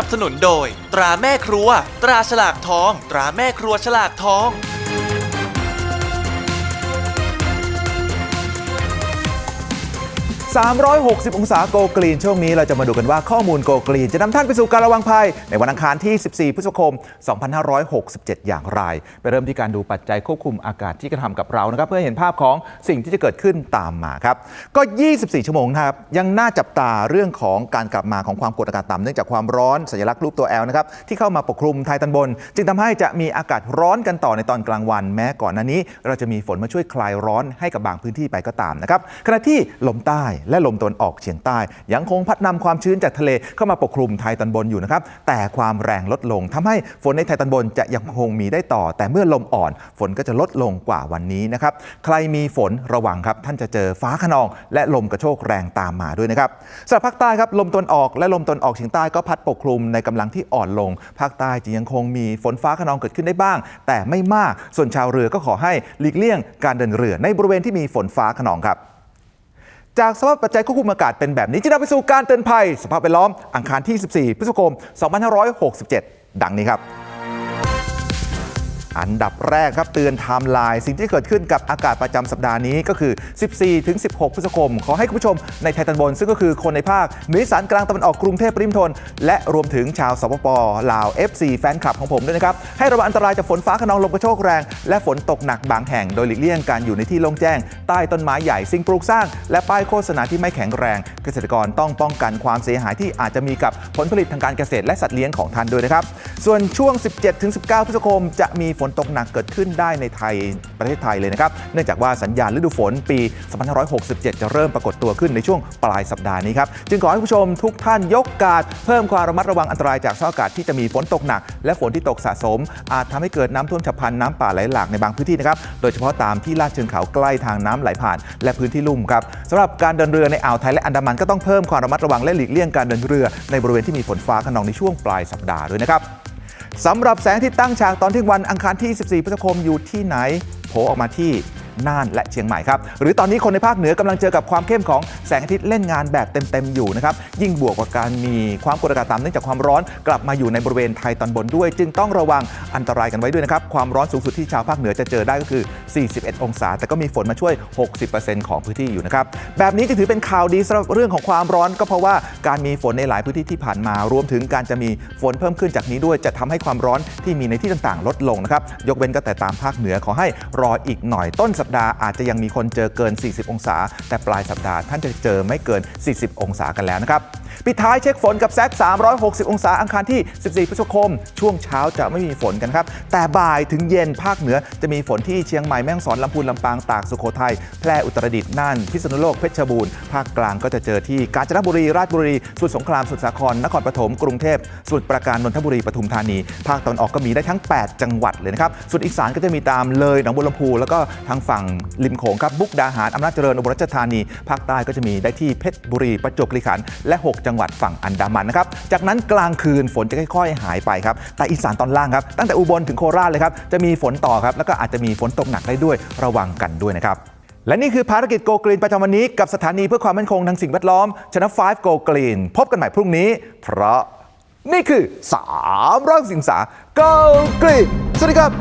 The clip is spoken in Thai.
นับสนุนโดย ตราแม่ครัว ตราฉลากทอง ตราแม่ครัวฉลากทอง 360 องศาโกกรีน ช่วงนี้เราจะมาดูกันว่าข้อมูลโกกรีน จะนำท่านไปสู่การระวังภัย ในวันอังคารที่ 14 พฤษภาคม 2567 อย่างไร ไปเริ่มที่การดูปัจจัยควบคุมอากาศที่กระทำกับเรานะครับเพื่อเห็นภาพของสิ่งที่จะเกิดขึ้นตามมาครับก็ 24 ชั่วโมงนะครับยังน่าจับตาเรื่องของการกลับมาของความกดอากาศต่ำเนื่องจากความร้อนสัญลักษณ์รูปตัว L นะครับที่เข้ามาปกคลุมไทยตอนบน จึงทำให้จะมีอากาศร้อนกันต่อในตอนกลางวัน แม้ก่อนหน้านี้ เราจะมีฝนมาช่วยคลายร้อนให้กับบางพื้นที่ไปก็ตามนะครับขณะที่ลมใต้และลมตะวันออกเฉียงใต้ ยังคงพัดนำความชื้นจากทะเลเข้ามาปกคลุมไทยตอนบนอยู่นะครับ แต่ความแรงลดลงทำให้ฝนในไทยตอนบนจะยังคงมีได้ต่อ แต่เมื่อลมอ่อน ฝนก็จะลดลงกว่าวันนี้นะครับ ใครมีฝนระวังครับ ท่านจะเจอฟ้าขนอง และลมกระโชกแรงตามมาด้วยนะครับสำหรับภาคใต้ครับลมตะวันออกและลมตะวันออกเฉียงใต้ก็พัดปกคลุมในกำลังที่อ่อนลง ภาคใต้จะยังคงมีฝนฟ้าขนองเกิดขึ้นได้บ้าง แต่ไม่มาก ส่วนชาวเรือก็ขอให้หลีกเลี่ยงการเดินเรือในบริเวณที่มีฝนฟ้าขนองครับ จากสภาพปัจจัยควบคุมอากาศเป็นแบบนี้จะนำไปสู่การเตือนภัย สภาพแวดล้อมอังคารที่ 14 พฤษภาคม 2567 ดังนี้ครับ อันดับแรกครับเตือนไทม์ไลน์สิ่งที่เกิดขึ้นกับอากาศประจำสัปดาห์นี้ก็คือ 14 ถึง 16 พฤษภาคม ขอให้คุณผู้ชมในไทยตอนบน ซึ่งก็คือคนในภาคเหนือสานกลางตะวันออกกรุงเทพปริมณฑลและรวมถึงชาวสปปลาว FC แฟนคลับของผมด้วยนะครับ ให้ระวังอันตรายจากฝนฟ้าขนองลมกระโชกแรง และฝนตกหนักบางแห่งโดยหลีกเลี่ยงการอยู่ในที่โล่งแจ้ง ใต้ต้นไม้ใหญ่สิ่งปลูกสร้าง และป้ายโฆษณาที่ไม่แข็งแรง เกษตรกรต้องป้องกันความเสียหายที่อาจจะมีกับผลผลิตทางการเกษตรและสัตว์เลี้ยงของท่านด้วยนะครับส่วนช่วง 17-19 พฤษภาคมจะมีฝนตกหนักเกิดขึ้นได้ในไทยประเทศไทยเลยนะครับ เนื่องจากว่าสัญญาณฤดูฝนปี 2567 จะเริ่มปรากฏตัวขึ้นในช่วงปลายสัปดาห์นี้ครับ จึงขอให้ผู้ชมทุกท่านยกการดเพิ่มความระมัดระวังอันตรายจากสภาพอากาศที่จะมีฝนตกหนัก และฝนที่ตกสะสม อาจทำให้เกิดน้ำท่วมฉับพลันน้ำป่าไหลหลากในบางพื้นที่นะครับ โดยเฉพาะตามที่ลาดเชิงเขาใกล้ทางน้ำไหลผ่าน และพื้นที่ลุ่มครับสำหรับการเดินเรือในอ่าวไทยและอันดามันก็ต้องเพิ่มความระมัดระวังและหลีกเลี่ยงการเดินเรือในบริเวณที่มีฝนฟ้าขนองในช่วงปลายสัปดาห์ด้วยนะครับ สำหรับแสงที่ตั้งฉากตอนเที่ยงวันอังคารที่ 14พฤษภาคมอยู่ที่ไหน โผล่ออกมาที่ น่านและเชียงใหม่ครับ หรือตอนนี้คนในภาคเหนือกำลังเจอกับความเข้มของแสงอาทิตย์เล่นงานแบบเต็มๆอยู่นะครับยิ่งบวกกับการมีความกดอากาศต่ำเนื่องจากความร้อนกลับมาอยู่ในบริเวณไทยตอนบนด้วย จึงต้องระวังอันตรายกันไว้ด้วยนะครับความร้อนสูงสุดที่ชาวภาคเหนือจะเจอได้ก็คือ 41 องศา แต่ก็มีฝนมาช่วย 60%ของพื้นที่อยู่นะครับแบบนี้จะถือเป็นข่าวดีสำหรับเรื่องของความร้อนก็เพราะว่าการมีฝนในหลายพื้นที่ที่ผ่านมา รวมถึงการจะมีฝนเพิ่มขึ้นจากนี้ด้วยจะทำให้ความร้อนที่มีในที่ต่างๆ ลดลงนะครับยกเว้นก็แต่ตามภาคเหนือขอให้รออีกหน่อยต้นสัปดาห์อาจจะยังมีคนเจอเกิน 40 องศา แต่ปลายสัปดาห์ท่านจะเจอไม่เกิน 40 องศากันแล้วนะครับปิดท้ายเช็คฝนกับแซก360 องศาอังคารที่ 14 พฤษภาคม ช่วงเช้าจะไม่มีฝนกันครับ แต่บ่ายถึงเย็นภาคเหนือจะมีฝนที่เชียงใหม่แม่ฮ่องสอนลำพูนลำปางตากสุโขทัยแพร่อุตรดิตถ์น่านพิษณุโลกเพชรบูรณ์ภาคกลางก็จะเจอที่กาญจนบุรีราชบุรีสมุทรสงครามสุทรสาครนครปฐมกรุงเทพสุทรปราการนนทบุรีปทุมธานี ภาคตะวันออกก็มีได้ทั้ง 8 จังหวัดเลยนะครับส่วนอีสานก็จะมีตามเลยหนองบัวลำพูแล้วก็ทางฝั่งริมโขงครับบุกดาหารอำนาจเจริญอุบลราชธานี ภาคใต้ก็จะมีได้ที่เพชรบุรีประจวบคีรีขันธ์และ 6 จังหวัดฝั่งอันดามันนะครับจากนั้นกลางคืนฝนจะค่อยๆ หายไปครับแต่อีสานตอนล่างครับตั้งแต่อุบลถึงโคราชเลยครับจะมีฝนต่อครับแล้วก็อาจจะมีฝนตกหนักได้ด้วยระวังกันด้วยนะครับและนี่คือภารกิจโกกรีนประจำวันนี้กับสถานีเพื่อความมั่นคงทางสิ่งแวดล้อมชนะ5 Go Green พบกันใหม่พรุ่งนี้ เพราะนี่คือ3ร้อยสิงสา Go Green สวัสดีครับ